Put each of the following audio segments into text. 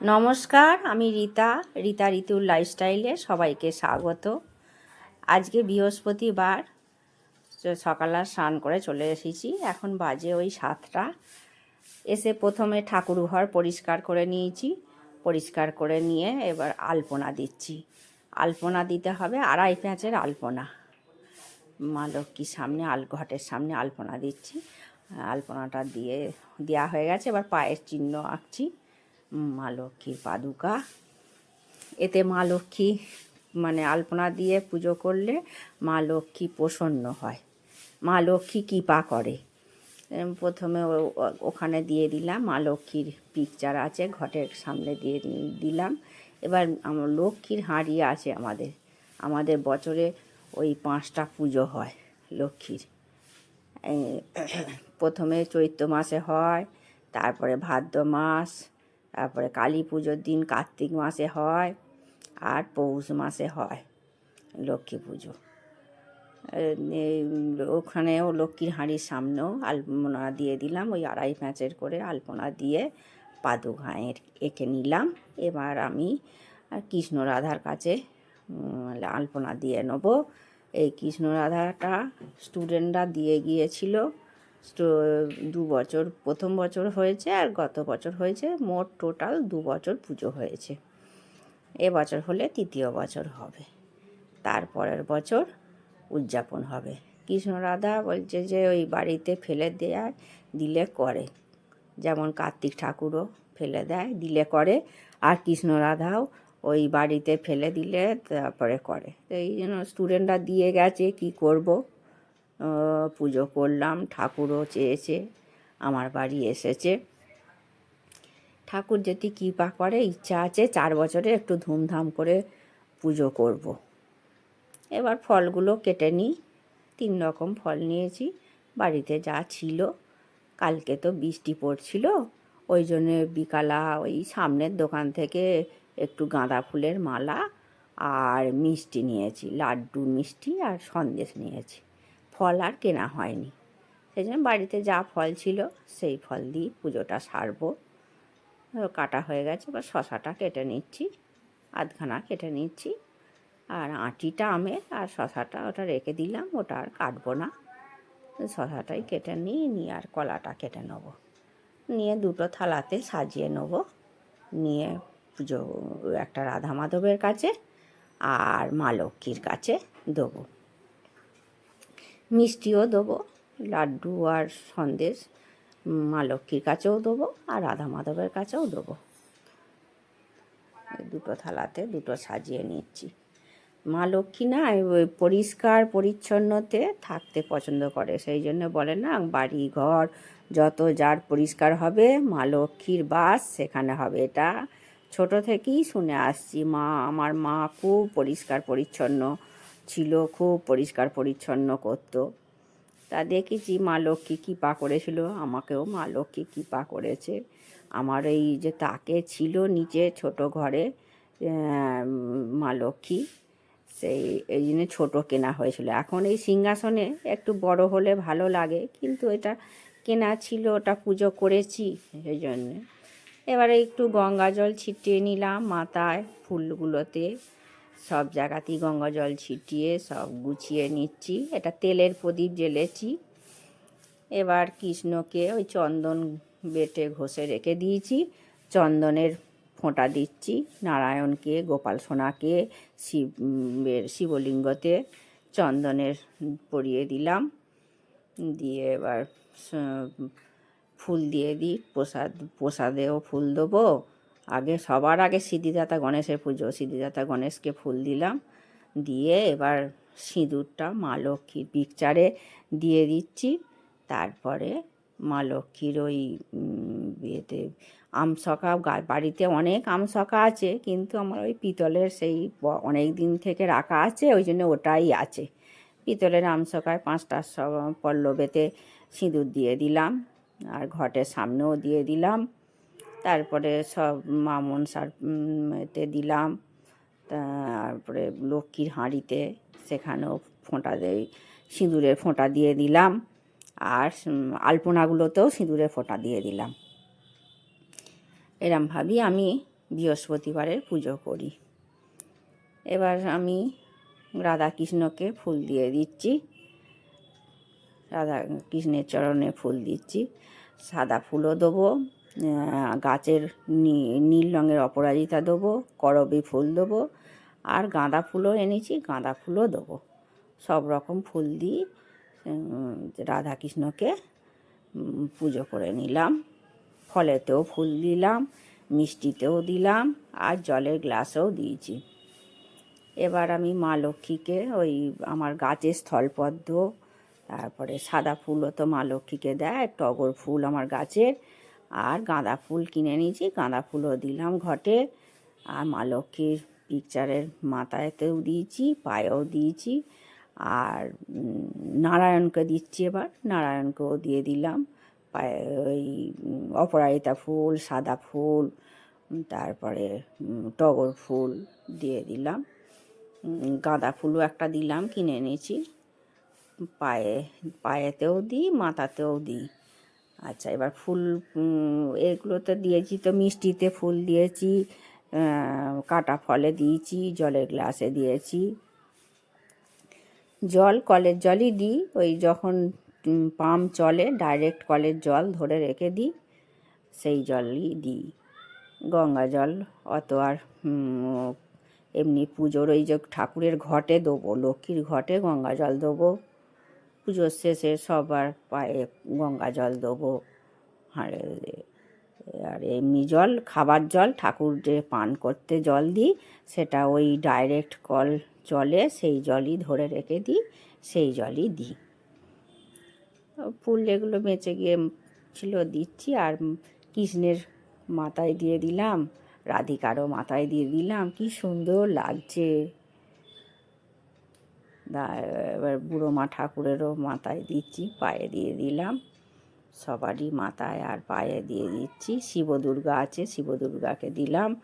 নমস্কার, আমি রীতা রীতা ঋতুর লাইফস্টাইলে সবাইকে স্বাগত। আজকে বৃহস্পতিবার সকালে স্নান করে চলে এসেছি। এখন বাজে ওই সাতটা। এসে প্রথমে ঠাকুর ঘর পরিষ্কার করে নিয়েছি। পরিষ্কার করে নিয়ে এবার আলপনা দিচ্ছি। আলপনা দিতে হবে, আড়াই প্যাঁচের আলপনা। মা লক্ষ্মীর সামনে, আল ঘটের সামনে আলপনা দিচ্ছি। আলপনাটা দিয়ে, দেওয়া হয়ে গেছে। এবার পায়ের চিহ্ন আঁকছি। মা লক্ষ্মীর পাদুকা। এতে মা লক্ষ্মী মানে আলপনা দিয়ে পুজো করলে মা লক্ষ্মী প্রসন্ন হয়। মা লক্ষ্মী কৃপা করে। প্রথমে ওখানে দিয়ে দিলাম, মা লক্ষ্মীর পিকচার আছে, ঘটের সামনে দিয়ে দিলাম। এবার আমার লক্ষ্মীর হাঁড়ি আছে আমাদের। আমাদের বছরে ওই পাঁচটা পুজো হয় লক্ষ্মীর। প্রথমে চৈত্র মাসে হয়, তারপরে ভাদ্র মাস তারপরে কালী পুজোর দিন কার্তিক মাসে হয় আর পৌষ মাসে হয় লক্ষ্মী পুজো। ওখানেও লক্ষ্মীর হাঁড়ির সামনেও আলপনা দিয়ে দিলাম, ওই আড়াই প্যাঁচের করে আলপনা দিয়ে পাদু ঘায়ের এঁকে নিলাম। এবার আমি কৃষ্ণ রাধার কাছে আলপনা দিয়ে নেব। এই কৃষ্ণ রাধাটা স্টুডেন্টরা দিয়ে গিয়েছিল। দু বছর, প্রথম বছর হয়েছে আর গত বছর হয়েছে, মোট টোটাল দু বছর পুজো হয়েছে। এবছর হলে তৃতীয় বছর হবে। তারপরের বছর উদযাপন হবে। কৃষ্ণ রাধা বলছে যে, ওই বাড়িতে ফেলে দেয়, দিলে করে। যেমন কার্তিক ঠাকুরও ফেলে দেয়, দিলে করে। আর কৃষ্ণ রাধাও ওই বাড়িতে ফেলে দিলে, তারপরে করে। এই জন্য স্টুডেন্টরা দিয়ে গেছে, কি করব? পুজো করলাম, ঠাকুরও চেয়েছে, আমার বাড়ি এসেছে ঠাকুর যদি কৃপা করে, ইচ্ছা আছে, চার বছরে একটু ধুমধাম করে পুজো করব। এবার ফলগুলো কেটে নিই, তিন রকম ফল নিয়েছি, বাড়িতে যা ছিল, কালকে তো বৃষ্টি পড়ছিল, ওই জন্য বিকালা ওই সামনের দোকান থেকে একটু গাঁদা ফুলের মালা আর মিষ্টি নিয়েছি, লাড্ডু মিষ্টি আর সন্দেশ নিয়েছি ফল আর কেনা হয়নি। সেই জন্য বাড়িতে যা ফল ছিল সেই ফল দিয়ে পুজোটা সারবো। কাটা হয়ে গেছে, এবার শশাটা কেটে নিচ্ছি, আধখানা কেটে নিচ্ছি। আর আঁটিটা আমের, আর শশাটা ওটা রেখে দিলাম, ওটা আর কাটবো না। শশাটাই কেটে নিই নিয়ে আর কলাটা কেটে নেব। নিয়ে দুটো থালাতে সাজিয়ে নেব। নিয়ে পুজো, একটা রাধা মাধবের কাছে আর মা লক্ষ্মীর কাছে দেবো। মিষ্টিও দেবো, লাড্ডু আর সন্দেশ মা লক্ষ্মীর কাছেও দেবো আর রাধা মাধবের কাছেও দেবো। দুটো থালাতে দুটো সাজিয়ে নিচ্ছি। মা লক্ষ্মী না ওই পরিষ্কার পরিচ্ছন্নতে থাকতে পছন্দ করে, সেই জন্য বলে না, বাড়ি ঘর যত যার পরিষ্কার হবে, মা লক্ষ্মীর বাস সেখানে হবে। এটা ছোট থেকেই শুনে আসছি মা, আমার মা খুব পরিষ্কার পরিচ্ছন্ন ছিল, খুব পরিষ্কার পরিচ্ছন্ন করতো। তা দেখেছি মা লক্ষ্মী কৃপা করেছিল, আমাকেও মা লক্ষ্মী কৃপা করেছে। আমার এই যে তাকে ছিল নিচে ছোট ঘরে মা লক্ষ্মী, সেই, এই জন্য ছোটো কেনা হয়েছিল। এখন এই সিংহাসনে একটু বড় হলে ভালো লাগে, কিন্তু এটা কেনা ছিল, ওটা পুজো করেছি সেই জন্যে। এবারে একটু গঙ্গা জল ছিটিয়ে নিলাম মাথায় ফুলগুলোতে। সব জায়গাতেই গঙ্গা জল ছিটিয়ে সব গুছিয়ে নিচ্ছি। এটা তেলের প্রদীপ জ্বেলেছি। এবার কৃষ্ণকে ওই চন্দন বেটে ঘষে রেখে দিয়েছি। চন্দনের ফোঁটা দিচ্ছি। নারায়ণকে, গোপাল সোনাকে, শিব শিবলিঙ্গতে চন্দনের পরিয়ে দিলাম। দিয়ে এবার ফুল দিয়ে দিই। প্রসাদ, প্রসাদেও ফুল দেবো। আগে সবার আগে সিদ্ধিদাতা গণেশের পুজো। সিদ্ধিদাতা গণেশকে ফুল দিলাম, দিয়ে এবার সিঁদুরটা মা লক্ষ্মীর পিকচারে দিয়ে দিচ্ছি। তারপরে মা লক্ষ্মীর ওই ইয়েতে আমসকা বাড়িতে অনেক আমসকা আছে, কিন্তু আমার ওই পিতলের সেই অনেক দিন থেকে রাখা আছে, ওই জন্য ওটাই আছে। পিতলের আমসকায় পাঁচটা পল্লবেতে সিঁদুর দিয়ে দিলাম, আর ঘটের সামনেও দিয়ে দিলাম। তারপরে সব মা মনসার উম, এতে দিলাম। তারপরে লক্ষ্মীর হাঁড়িতে সেখানেও ফোঁটা দেই সিঁদুরের ফোঁটা দিয়ে দিলাম। আর আলপনাগুলোতেও সিঁদুরের ফোঁটা দিয়ে দিলাম। এরমভাবেই আমি বৃহস্পতিবারের পুজো করি। এবার আমি রাধা কৃষ্ণকে ফুল দিয়ে দিচ্ছি। রাধা কৃষ্ণের চরণে ফুল দিচ্ছি। সাদা ফুলও দেবো। গাছের নীল রঙের অপরাজিতা দেবো, করবি ফুল দেবো, আর গাঁদা ফুলও এনেছি, গাঁদা ফুলও দেবো। সব রকম ফুল দিয়ে রাধাকৃষ্ণকে পুজো করে নিলাম। ফলেতেও ফুল দিলাম, মিষ্টিতেও দিলাম, আর জলের গ্লাসেও দিয়েছি। এবার আমি মা লক্ষ্মীকে ওই আমার গাছের স্থলপদ্ম, তারপরে সাদা ফুলও তো মা লক্ষ্মীকে দেয় টগর ফুল আমার গাছের। আর গাঁদা ফুল কিনে নিয়েছি। গাঁদা ফুলও দিলাম ঘটে। আর মা লক্ষ্মীর পিকচারের মাথায়তেও দিয়েছি, পায়েও দিয়েছি। আর নারায়ণকে দিচ্ছি এবার। নারায়ণকেও দিয়ে দিলাম। পায়ে, ওই অপরাজিতা ফুল, সাদা ফুল তারপরে টগর ফুল দিয়ে দিলাম। গাঁদা ফুলও একটা দিলাম, কিনে এনেছি পায়ে, পায়েতেও দিই, মাথাতেও দিই। আচ্ছা এবার ফুল এগুলোতে দিয়েছি তো মিষ্টিতে ফুল দিয়েছি কাটা ফলে দিয়েছি, জলের গ্লাসে দিয়েছি। জল কলের জলই দিই, ওই যখন পাম্প চলে, ডাইরেক্ট কলের জল ধরে রেখে দিই, সেই জলই দিই। গঙ্গা জল, অত আর এমনি পুজোর ওই যে ঠাকুরের ঘটে দেবো, লক্ষ্মীর ঘটে গঙ্গা জল দেবো। পুজোর শেষে সবার পায়ে গঙ্গা জল দেবো আর আর এমনি জল, খাবার জল, ঠাকুর যে পান করতে জল দিই, সেটা ওই ডাইরেক্ট কল জলে সেই জলই ধরে রেখে দিই, সেই জলই দিই। ফুল যেগুলো বেঁচে গিয়ে ছিল, দিচ্ছি, আর কৃষ্ণের মাথায় দিয়ে দিলাম, রাধিকারও মাথায় দিয়ে দিলাম, কি সুন্দর লাগছে। দা- এবার বুড়ো মা ঠাকুরেরও মাথায় দিচ্ছি, পায়ে দিয়ে দিলাম। সবারই মাথায় আর পায়ে দিয়ে দিচ্ছি। শিব দুর্গা আছে শিব দুর্গাকে দিলাম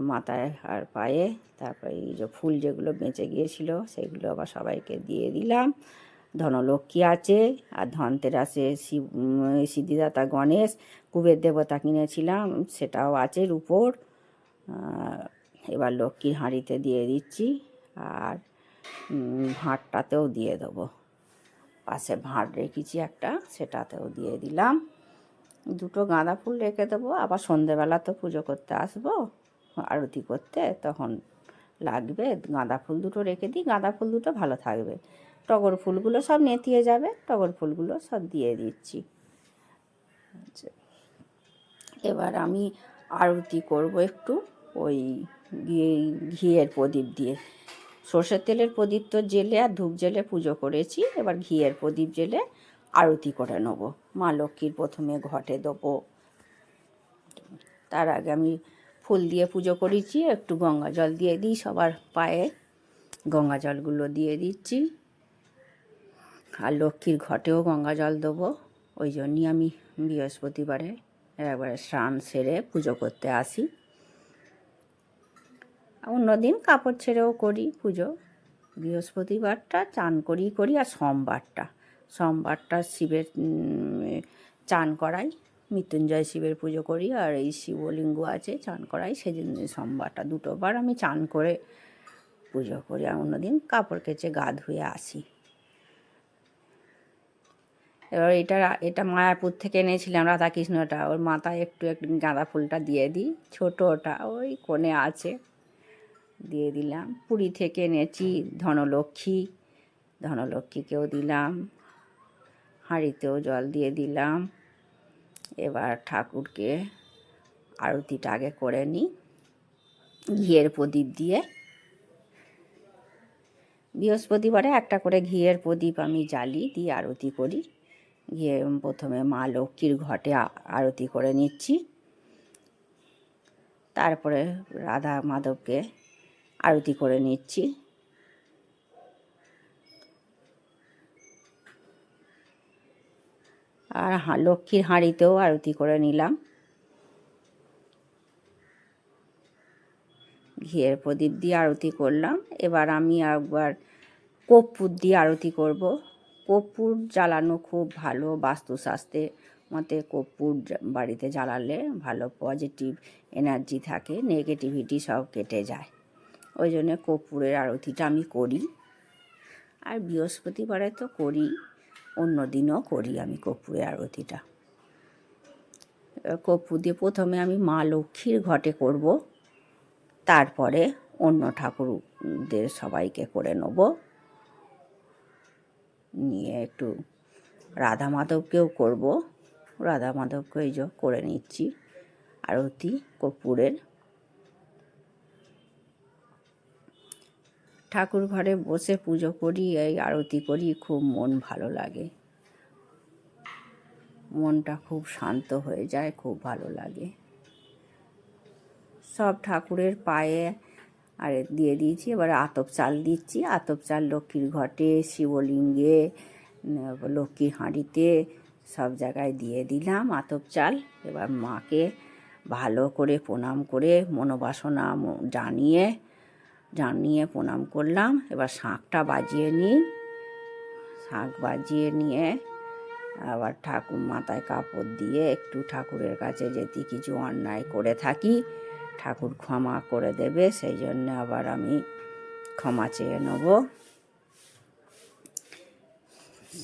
মাথায় আর পায়ে। তারপরে এই যে ফুল যেগুলো বেঁচে গিয়েছিল, সেগুলো আবার সবাইকে দিয়ে দিলাম। ধনলক্ষ্মী আছে, আর ধনতেরাসে শিব সিদ্ধিদাতা গণেশ, কুবের দেবতা কিনেছিলাম, সেটাও আছে রূপোর। এবার লক্ষ্মীর হাঁড়িতে দিয়ে দিচ্ছি। আর ভাঁড়টাতেও দিয়ে দেবো। পাশে ভাঁড় রেখেছি একটা, সেটাতেও দিয়ে দিলাম। দুটো গাঁদা ফুল রেখে দেবো, আবার সন্ধেবেলা তো পুজো করতে আসব, আরতি করতে, তখন লাগবে। গাঁদা ফুল দুটো রেখে দিই, গাঁদা ফুল দুটো ভালো থাকবে। টগর ফুলগুলো সব নেতিয়ে যাবে, টগর ফুলগুলো সব দিয়ে দিচ্ছি। আচ্ছা। এবার আমি আরতি করব একটু, ওই ঘিয়ের প্রদীপ দিয়ে। সর্ষের তেলের প্রদীপ তো জেলে আর ধূপ জেলে পুজো করেছি। এবার ঘিয়ের প্রদীপ জেলে আরতি করে নেব। মা লক্ষ্মীর প্রথমে ঘটে দেবো। তার আগে আমি ফুল দিয়ে পুজো করেছি, একটু গঙ্গা জল দিয়ে দিই সবার পায়ে। গঙ্গা জলগুলো দিয়ে দিচ্ছি। আর লক্ষ্মীর ঘটেও গঙ্গা জল দেবো। ওই জন্যই আমি বৃহস্পতিবারে একবারে স্নান সেরে পুজো করতে আসি। অন্যদিন কাপড় ছেড়েও করি পুজো। বৃহস্পতিবারটা চান করি করি আর সোমবারটা। সোমবারটা শিবের চান করাই। মৃত্যুঞ্জয় শিবের পুজো করি আর এই শিবলিঙ্গ আছে চান করাই। সেদিন সোমবারটা দুটো বার আমি চান করে পুজো করি আর অন্যদিন কাপড় কেচে গা ধুয়ে আসি। এবার এটা এটা মায়াপুর থেকে এনেছিলাম রাধাকৃষ্ণটা। ওর মাথায় একটু একটু গাঁদা ফুলটা দিয়ে দিই। ছোটো ওটা ওই কোণে আছে। দিয়ে দিলাম। পুরী থেকে এনেছি ধনলক্ষ্মী। ধনলক্ষ্মীকেও দিলাম। হাঁড়িতেও জল দিয়ে দিলাম। এবার ঠাকুরকে আরতিটা আগে করে নিই ঘিয়ের প্রদীপ দিয়ে। বৃহস্পতিবারে একটা করে ঘিয়ের প্রদীপ আমি জ্বালি, দিয়ে আরতি করি। গিয়ে প্রথমে মা লক্ষ্মীর ঘটে আরতি করে নিচ্ছি। তারপরে রাধা মাধবকে আরতি করে নিচ্ছি। আর লক্ষ্মীর হাঁড়িতেও আরতি করে নিলাম। ঘিয়ের প্রদীপ দিয়ে আরতি করলাম। এবার আমি একবার কর্পূর দিয়ে আরতি করব। কর্পূর জ্বালানো খুব ভালো বাস্তুশাস্ত্রে মতে কর্পূর বাড়িতে জ্বালালে ভালো পজিটিভ এনার্জি থাকে, নেগেটিভিটি সব কেটে যায়। ওই জন্য কর্পূরের আরতিটা আমি করি। আর বৃহস্পতিবারে তো করি, অন্য দিনও করি আমি কর্পূরের আরতিটা। কর্পূর দিয়ে প্রথমে আমি মা লক্ষ্মীর ঘটে করব, তারপরে অন্য ঠাকুরদের সবাইকে করে নেব। নিয়ে একটু রাধা মাধবকেও করব, রাধা মাধবকে এই করে নিচ্ছি আরতি কর্পূরের। ঠাকুর ঘরে বসে পুজো করি, এই আরতি করি, খুব মন ভালো লাগে। মনটা খুব শান্ত হয়ে যায়, খুব ভালো লাগে। সব ঠাকুরের পায়ে আর দিয়ে দিয়েছি, এবার আতপ চাল দিচ্ছি। আতপ চাল লক্ষ্মীর ঘটে, শিবলিঙ্গে লক্ষ্মীর হাঁড়িতে সব জায়গায় দিয়ে দিলাম আতপ চাল। এবার মাকে ভালো করে প্রণাম করে মনোবাসনা জানিয়ে জানিয়ে প্রণাম করলাম। এবার শাঁখটা বাজিয়ে নিই। শাঁখ বাজিয়ে নিয়ে আবার ঠাকুর মাথায় কাপড় দিয়ে একটু ঠাকুরের কাছে যেতে কিছু অন্যায় করে থাকি। ঠাকুর ক্ষমা করে দেবে, সেই জন্য আবার আমি ক্ষমা চেয়ে নেব।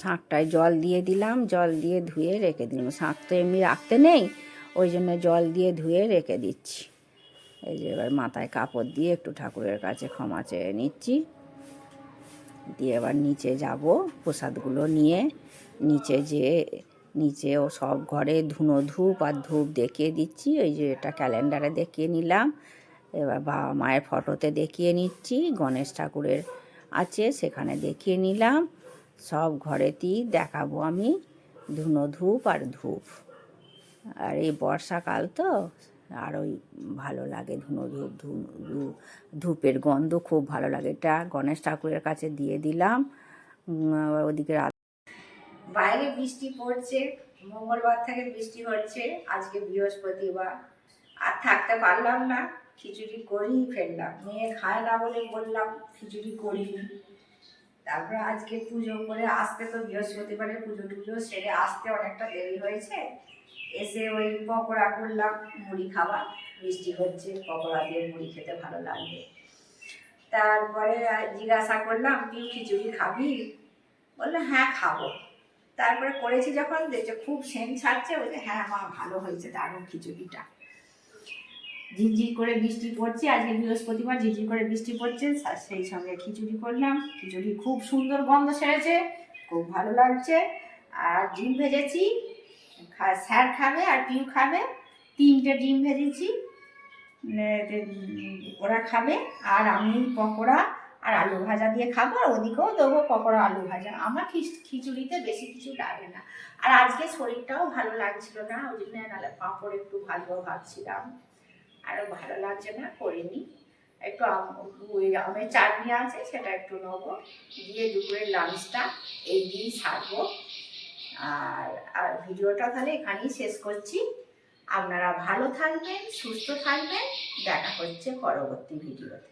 শাঁখটায় জল দিয়ে দিলাম। জল দিয়ে ধুয়ে রেখে দিলাম। শাঁখ তো এমনি রাখতে নেই, ওই জন্য জল দিয়ে ধুয়ে রেখে দিচ্ছি। এই যে এবার মাথায় কাপড় দিয়ে একটু ঠাকুরের কাছে ক্ষমা চেয়ে নিচ্ছি। দিয়ে এবার নিচে যাব, প্রসাদগুলো নিয়ে নিচে যে নিচেও সব ঘরে ধুনো ধূপ আর ধূপ দেখিয়ে দিচ্ছি। ওই যে এটা ক্যালেন্ডারে দেখিয়ে নিলাম। এবার বাবা মায়ের ফটোতে দেখিয়ে নিচ্ছি, গণেশ ঠাকুরের আছে সেখানে দেখিয়ে নিলাম। সব ঘরেতেই দেখাবো আমি ধুনো ধূপ আর ধূপ। আর এই বর্ষাকাল তো আর ওই ভালো লাগে, ধুনো ধূপ ধূপের গন্ধ খুব ভালো লাগে। এটা গণেশ ঠাকুরের কাছে দিয়ে দিলাম। ওদিকে বাইরে বৃষ্টি পড়ছে, মঙ্গলবার থেকে বৃষ্টি হচ্ছে, আজকে বৃহস্পতিবার। আর থাকতে পারলাম না, খিচুড়ি করেই ফেললাম। মেয়ে খায় না বলে বললাম, খিচুড়ি করিনি। তারপরে আজকে পুজো করে আসতে তো বৃহস্পতিবারে পুজো টুজো সেরে আসতে অনেকটা দেরি হয়েছে। এসে ওই পকোড়া করলাম, মুড়ি খাবার মিষ্টি হচ্ছে, পকোড়া দিয়ে মুড়ি খেতে ভালো লাগবে। তারপরে জিজ্ঞাসা করলাম, তুই খিচুড়ি খাবি? বলল হ্যাঁ খাব। তারপরে করেছি যখন, দেখছে খুব সেন ছাড়ছে, বলছে হ্যাঁ মা, ভালো হয়েছে, দারুণ খিচুড়িটা। ঝিরঝির করে বৃষ্টি পড়ছে, আজকে বৃহস্পতিবার ঝিরঝির করে বৃষ্টি পড়ছে সেই সঙ্গে খিচুড়ি করলাম। খিচুড়ি খুব সুন্দর গন্ধ সেরেছে, খুব ভালো লাগছে। আর ডিম ভেজেছি খা- স্যার খাবে আর পিউ খাবে তিনটে ডিম ভেজেছি। উম, ওরা খাবে আর আমি পকোড়া আর আলু ভাজা দিয়ে খাব আর ওদিকেও দেবো পকোড়া আলু ভাজা। আমার খিচুড়িতে বেশি কিছু লাগে না। আর আজকে শরীরটাও ভালো লাগছিল না ওই জন্য নাহলে পাঁপড় একটু ভাজবো ভাবছিলাম। আরও ভালো লাগছে না করিনি। একটু ওই আমের চাটনি আছে সেটা একটু নেব। দিয়ে দুপুরের লাঞ্চটা এই দিয়েই সারবো। আর আর ভিডিওটা তাহলে এখানেই শেষ করছি। আপনারা ভালো থাকবেন, সুস্থ থাকবেন। দেখা হচ্ছে পরবর্তী ভিডিওতে।